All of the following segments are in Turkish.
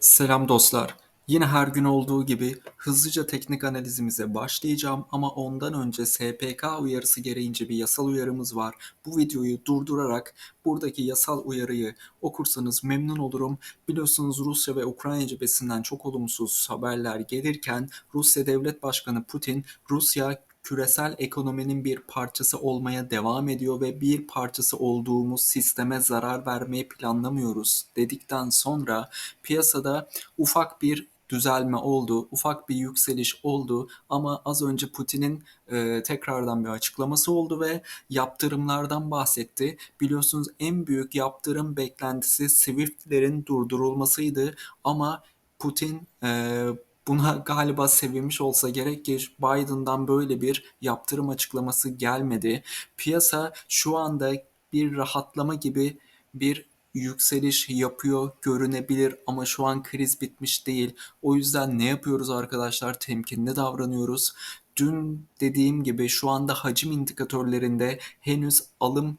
Selam dostlar. Yine her gün olduğu gibi hızlıca teknik analizimize başlayacağım ama ondan önce SPK uyarısı gereğince bir yasal uyarımız var. Bu videoyu durdurarak buradaki yasal uyarıyı okursanız memnun olurum. Biliyorsunuz Rusya ve Ukrayna cephesinden çok olumsuz haberler gelirken Rusya Devlet Başkanı Putin Rusya küresel ekonominin bir parçası olmaya devam ediyor ve bir parçası olduğumuz sisteme zarar vermeyi planlamıyoruz dedikten sonra piyasada ufak bir düzelme oldu, ufak bir yükseliş oldu ama az önce Putin'in e, tekrardan bir açıklaması oldu ve yaptırımlardan bahsetti. Biliyorsunuz en büyük yaptırım beklentisi Swift'lerin durdurulmasıydı ama Putin e, buna galiba sevinmiş olsa gerek ki Biden'dan böyle bir yaptırım açıklaması gelmedi. Piyasa şu anda bir rahatlama gibi bir yükseliş yapıyor görünebilir ama şu an kriz bitmiş değil. O yüzden ne yapıyoruz arkadaşlar? Temkinli davranıyoruz. Dün dediğim gibi şu anda hacim indikatörlerinde henüz alım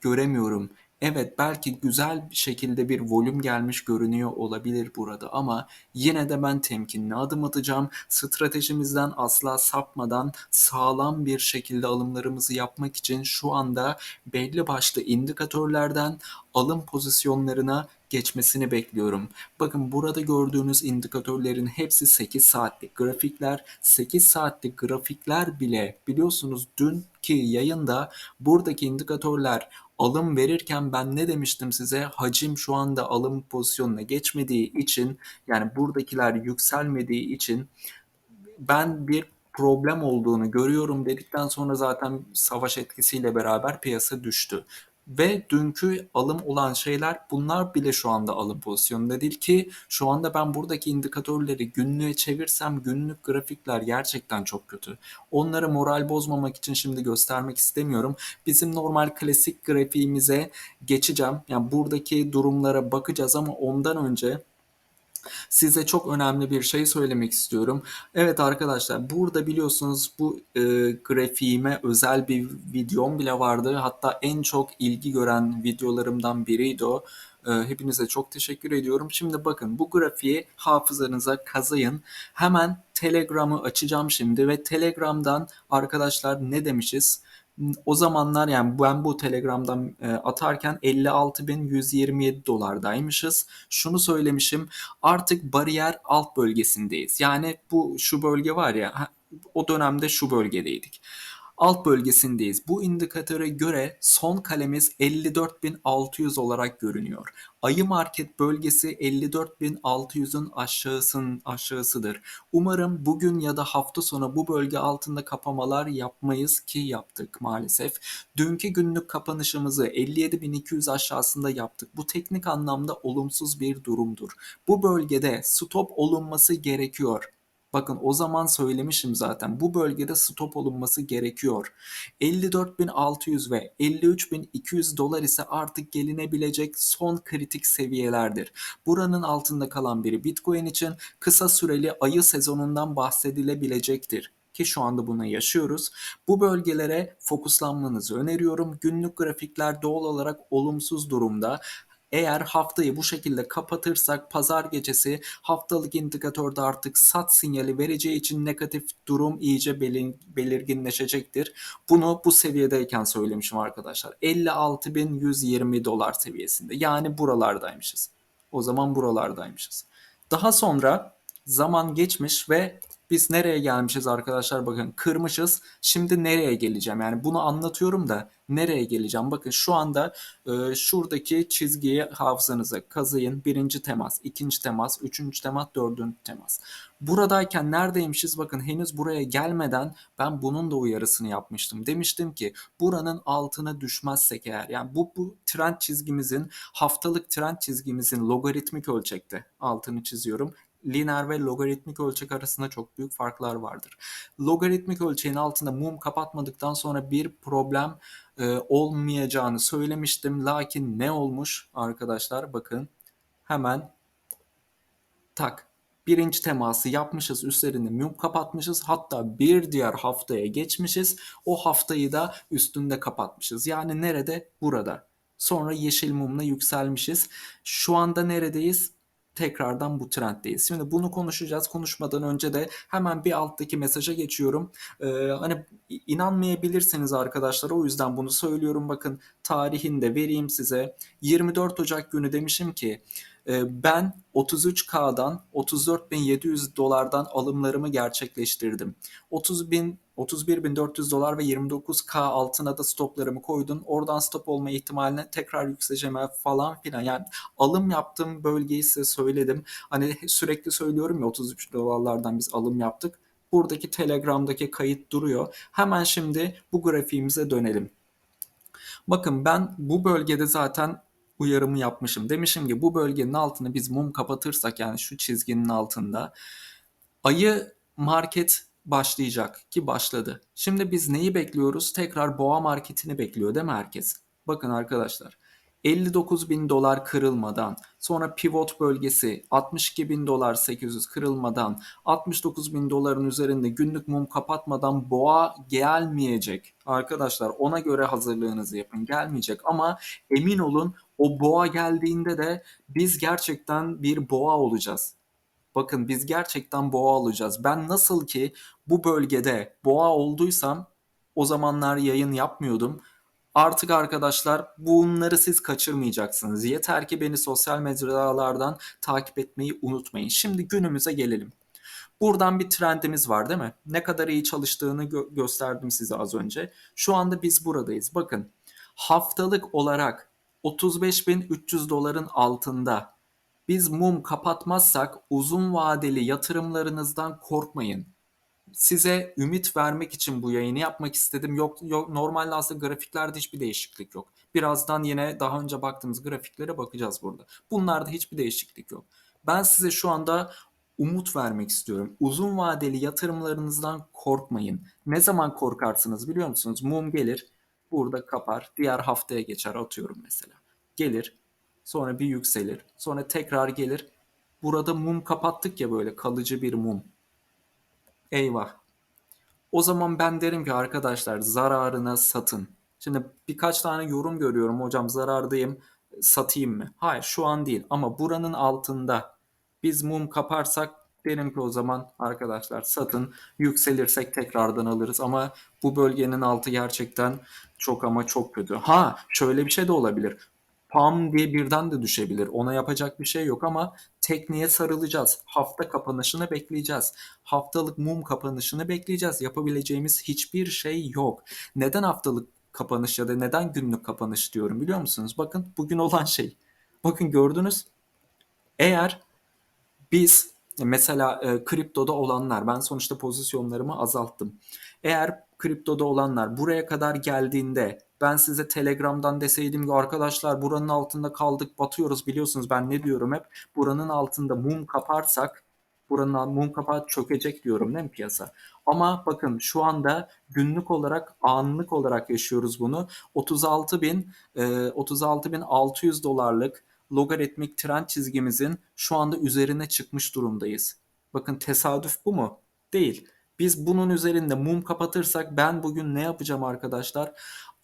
göremiyorum. Evet belki güzel bir şekilde bir volüm gelmiş görünüyor olabilir burada ama yine de ben temkinli adım atacağım. Stratejimizden asla sapmadan sağlam bir şekilde alımlarımızı yapmak için şu anda belli başlı indikatörlerden alım pozisyonlarına geçmesini bekliyorum. Bakın burada gördüğünüz indikatörlerin hepsi 8 saatlik grafikler. 8 saatlik grafikler bile biliyorsunuz dünkü yayında buradaki indikatörler alım verirken ben ne demiştim size? Hacim şu anda alım pozisyonuna geçmediği için yani buradakiler yükselmediği için ben bir problem olduğunu görüyorum dedikten sonra zaten savaş etkisiyle beraber piyasa düştü. Ve dünkü alım olan şeyler bunlar bile şu anda alım pozisyonunda değil ki şu anda ben buradaki indikatörleri günlüğe çevirsem günlük grafikler gerçekten çok kötü. Onları moral bozmamak için şimdi göstermek istemiyorum. Bizim normal klasik grafiğimize geçeceğim. Yani buradaki durumlara bakacağız ama ondan önce size çok önemli bir şey söylemek istiyorum. Evet arkadaşlar burada biliyorsunuz bu e, grafiğime özel bir videom bile vardı. Hatta en çok ilgi gören videolarımdan biriydi o. E, hepinize çok teşekkür ediyorum. Şimdi bakın bu grafiği hafızanıza kazıyın. Hemen Telegram'ı açacağım şimdi ve Telegram'dan arkadaşlar ne demişiz? O zamanlar yani ben bu Telegram'dan e, atarken 56.127 dolardaymışız. Şunu söylemişim artık bariyer alt bölgesindeyiz. Yani bu şu bölge var ya o dönemde şu bölgedeydik alt bölgesindeyiz. Bu indikatöre göre son kalemiz 54.600 olarak görünüyor. Ayı market bölgesi 54.600'ün aşağısının aşağısıdır. Umarım bugün ya da hafta sonu bu bölge altında kapamalar yapmayız ki yaptık maalesef. Dünkü günlük kapanışımızı 57.200 aşağısında yaptık. Bu teknik anlamda olumsuz bir durumdur. Bu bölgede stop olunması gerekiyor. Bakın o zaman söylemişim zaten bu bölgede stop olunması gerekiyor. 54.600 ve 53.200 dolar ise artık gelinebilecek son kritik seviyelerdir. Buranın altında kalan biri Bitcoin için kısa süreli ayı sezonundan bahsedilebilecektir ki şu anda bunu yaşıyoruz. Bu bölgelere fokuslanmanızı öneriyorum. Günlük grafikler doğal olarak olumsuz durumda. Eğer haftayı bu şekilde kapatırsak pazar gecesi haftalık indikatörde artık sat sinyali vereceği için negatif durum iyice belirginleşecektir. Bunu bu seviyedeyken söylemişim arkadaşlar. 56.120 dolar seviyesinde. Yani buralardaymışız. O zaman buralardaymışız. Daha sonra zaman geçmiş ve biz nereye gelmişiz arkadaşlar bakın kırmışız. Şimdi nereye geleceğim? Yani bunu anlatıyorum da nereye geleceğim? Bakın şu anda e, şuradaki çizgiyi hafızanıza kazıyın. Birinci temas, ikinci temas, üçüncü temas, dördüncü temas. Buradayken neredeymişiz? Bakın henüz buraya gelmeden ben bunun da uyarısını yapmıştım. Demiştim ki buranın altına düşmezsek eğer yani bu, bu trend çizgimizin haftalık trend çizgimizin logaritmik ölçekte altını çiziyorum lineer ve logaritmik ölçek arasında çok büyük farklar vardır. Logaritmik ölçeğin altında mum kapatmadıktan sonra bir problem e, olmayacağını söylemiştim. Lakin ne olmuş arkadaşlar? Bakın hemen tak. Birinci teması yapmışız üstlerini mum kapatmışız. Hatta bir diğer haftaya geçmişiz. O haftayı da üstünde kapatmışız. Yani nerede? Burada. Sonra yeşil mumla yükselmişiz. Şu anda neredeyiz tekrardan bu trenddeyiz. Şimdi bunu konuşacağız. Konuşmadan önce de hemen bir alttaki mesaja geçiyorum. Ee, hani inanmayabilirsiniz arkadaşlar. O yüzden bunu söylüyorum. Bakın tarihini de vereyim size. 24 Ocak günü demişim ki e, ben 33K'dan 34.700 dolardan alımlarımı gerçekleştirdim. 30 bin 31.400 dolar ve 29K altına da stoplarımı koydum. Oradan stop olma ihtimaline tekrar yükseleceğime falan filan. Yani alım yaptığım bölgeyi size söyledim. Hani sürekli söylüyorum ya 33 dolarlardan biz alım yaptık. Buradaki Telegram'daki kayıt duruyor. Hemen şimdi bu grafiğimize dönelim. Bakın ben bu bölgede zaten uyarımı yapmışım. Demişim ki bu bölgenin altını biz mum kapatırsak yani şu çizginin altında ayı market başlayacak ki başladı. Şimdi biz neyi bekliyoruz? Tekrar boğa marketini bekliyor değil mi herkes? Bakın arkadaşlar 59 bin dolar kırılmadan sonra pivot bölgesi 62 bin dolar 800 kırılmadan 69 bin doların üzerinde günlük mum kapatmadan boğa gelmeyecek. Arkadaşlar ona göre hazırlığınızı yapın gelmeyecek ama emin olun o boğa geldiğinde de biz gerçekten bir boğa olacağız. Bakın biz gerçekten boğa olacağız. Ben nasıl ki bu bölgede boğa olduysam o zamanlar yayın yapmıyordum. Artık arkadaşlar bunları siz kaçırmayacaksınız. Yeter ki beni sosyal mecralardan takip etmeyi unutmayın. Şimdi günümüze gelelim. Buradan bir trendimiz var değil mi? Ne kadar iyi çalıştığını gö- gösterdim size az önce. Şu anda biz buradayız. Bakın haftalık olarak 35.300 doların altında biz mum kapatmazsak uzun vadeli yatırımlarınızdan korkmayın size ümit vermek için bu yayını yapmak istedim. Yok, yok normalde aslında grafiklerde hiçbir değişiklik yok. Birazdan yine daha önce baktığımız grafiklere bakacağız burada. Bunlarda hiçbir değişiklik yok. Ben size şu anda umut vermek istiyorum. Uzun vadeli yatırımlarınızdan korkmayın. Ne zaman korkarsınız biliyor musunuz? Mum gelir, burada kapar, diğer haftaya geçer atıyorum mesela. Gelir, sonra bir yükselir, sonra tekrar gelir. Burada mum kapattık ya böyle kalıcı bir mum. Eyvah. O zaman ben derim ki arkadaşlar zararına satın. Şimdi birkaç tane yorum görüyorum hocam zarardayım satayım mı? Hayır şu an değil ama buranın altında biz mum kaparsak derim ki o zaman arkadaşlar satın yükselirsek tekrardan alırız ama bu bölgenin altı gerçekten çok ama çok kötü. Ha şöyle bir şey de olabilir pam diye birden de düşebilir. Ona yapacak bir şey yok ama tekniğe sarılacağız. Hafta kapanışını bekleyeceğiz. Haftalık mum kapanışını bekleyeceğiz. Yapabileceğimiz hiçbir şey yok. Neden haftalık kapanış ya da neden günlük kapanış diyorum biliyor musunuz? Bakın bugün olan şey. Bakın gördünüz. Eğer biz mesela e, kriptoda olanlar ben sonuçta pozisyonlarımı azalttım. Eğer kriptoda olanlar buraya kadar geldiğinde ben size Telegram'dan deseydim ki arkadaşlar buranın altında kaldık batıyoruz biliyorsunuz ben ne diyorum hep buranın altında mum kaparsak buranın mum kapağı çökecek diyorum değil mi piyasa? Ama bakın şu anda günlük olarak anlık olarak yaşıyoruz bunu. 36 bin 36 bin 600 dolarlık logaritmik trend çizgimizin şu anda üzerine çıkmış durumdayız. Bakın tesadüf bu mu? Değil. Biz bunun üzerinde mum kapatırsak ben bugün ne yapacağım arkadaşlar?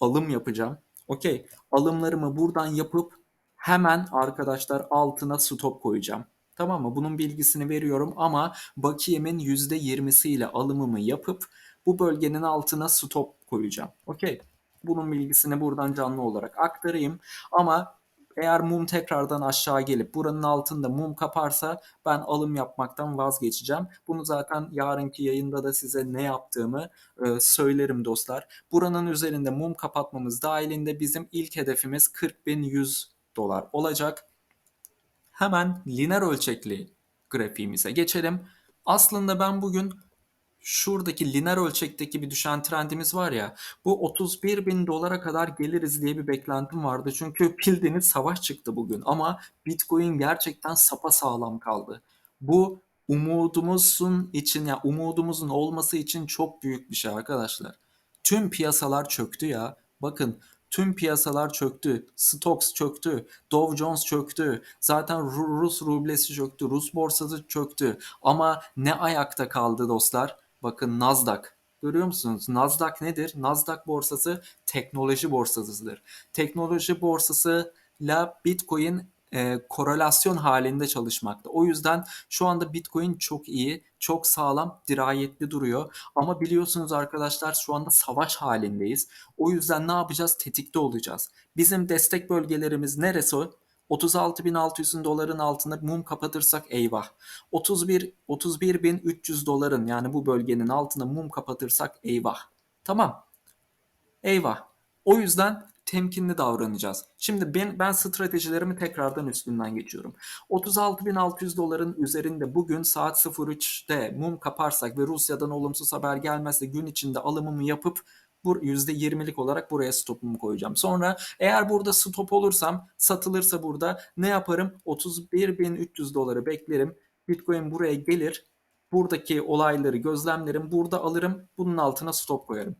Alım yapacağım. Okey. Alımlarımı buradan yapıp hemen arkadaşlar altına stop koyacağım. Tamam mı? Bunun bilgisini veriyorum ama bakiyemin %20'siyle alımımı yapıp bu bölgenin altına stop koyacağım. Okey. Bunun bilgisini buradan canlı olarak aktarayım. Ama eğer mum tekrardan aşağı gelip buranın altında mum kaparsa ben alım yapmaktan vazgeçeceğim. Bunu zaten yarınki yayında da size ne yaptığımı e, söylerim dostlar. Buranın üzerinde mum kapatmamız dahilinde bizim ilk hedefimiz 40.100 dolar olacak. Hemen lineer ölçekli grafiğimize geçelim. Aslında ben bugün şuradaki lineer ölçekteki bir düşen trendimiz var ya bu 31 bin dolara kadar geliriz diye bir beklentim vardı. Çünkü bildiğiniz savaş çıktı bugün ama Bitcoin gerçekten sapa sağlam kaldı. Bu umudumuzun için ya umudumuzun olması için çok büyük bir şey arkadaşlar. Tüm piyasalar çöktü ya. Bakın tüm piyasalar çöktü. Stocks çöktü. Dow Jones çöktü. Zaten Rus rublesi çöktü. Rus borsası çöktü. Ama ne ayakta kaldı dostlar? Bakın Nasdaq. Görüyor musunuz? Nasdaq nedir? Nasdaq borsası teknoloji borsasıdır. Teknoloji borsasıyla Bitcoin e, korelasyon halinde çalışmakta. O yüzden şu anda Bitcoin çok iyi, çok sağlam, dirayetli duruyor. Ama biliyorsunuz arkadaşlar şu anda savaş halindeyiz. O yüzden ne yapacağız? Tetikte olacağız. Bizim destek bölgelerimiz neresi? 36.600 doların altında mum kapatırsak eyvah. 31 31.300 doların yani bu bölgenin altında mum kapatırsak eyvah. Tamam. Eyvah. O yüzden temkinli davranacağız. Şimdi ben, ben stratejilerimi tekrardan üstünden geçiyorum. 36.600 doların üzerinde bugün saat 03'te mum kaparsak ve Rusya'dan olumsuz haber gelmezse gün içinde alımımı yapıp bu %20'lik olarak buraya stopumu koyacağım. Sonra eğer burada stop olursam satılırsa burada ne yaparım? 31.300 doları beklerim. Bitcoin buraya gelir. Buradaki olayları gözlemlerim. Burada alırım. Bunun altına stop koyarım.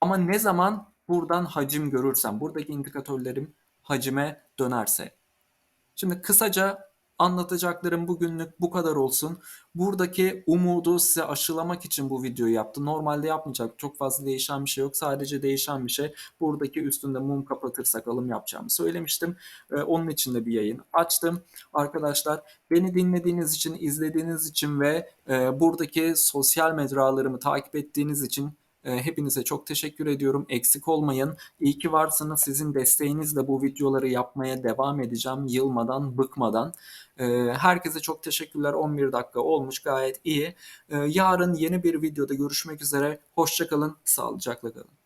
Ama ne zaman buradan hacim görürsem, buradaki indikatörlerim hacime dönerse. Şimdi kısaca anlatacaklarım bugünlük bu kadar olsun. Buradaki umudu size aşılamak için bu videoyu yaptım. Normalde yapmayacak. Çok fazla değişen bir şey yok. Sadece değişen bir şey. Buradaki üstünde mum kapatırsak alım yapacağımı söylemiştim. Ee, onun için de bir yayın açtım. Arkadaşlar beni dinlediğiniz için, izlediğiniz için ve e, buradaki sosyal mecralarımı takip ettiğiniz için Hepinize çok teşekkür ediyorum. Eksik olmayın. İyi ki varsınız. Sizin desteğinizle bu videoları yapmaya devam edeceğim. Yılmadan, bıkmadan. E, Herkese çok teşekkürler. 11 dakika olmuş. Gayet iyi. E, Yarın yeni bir videoda görüşmek üzere. Hoşçakalın. Sağlıcakla kalın.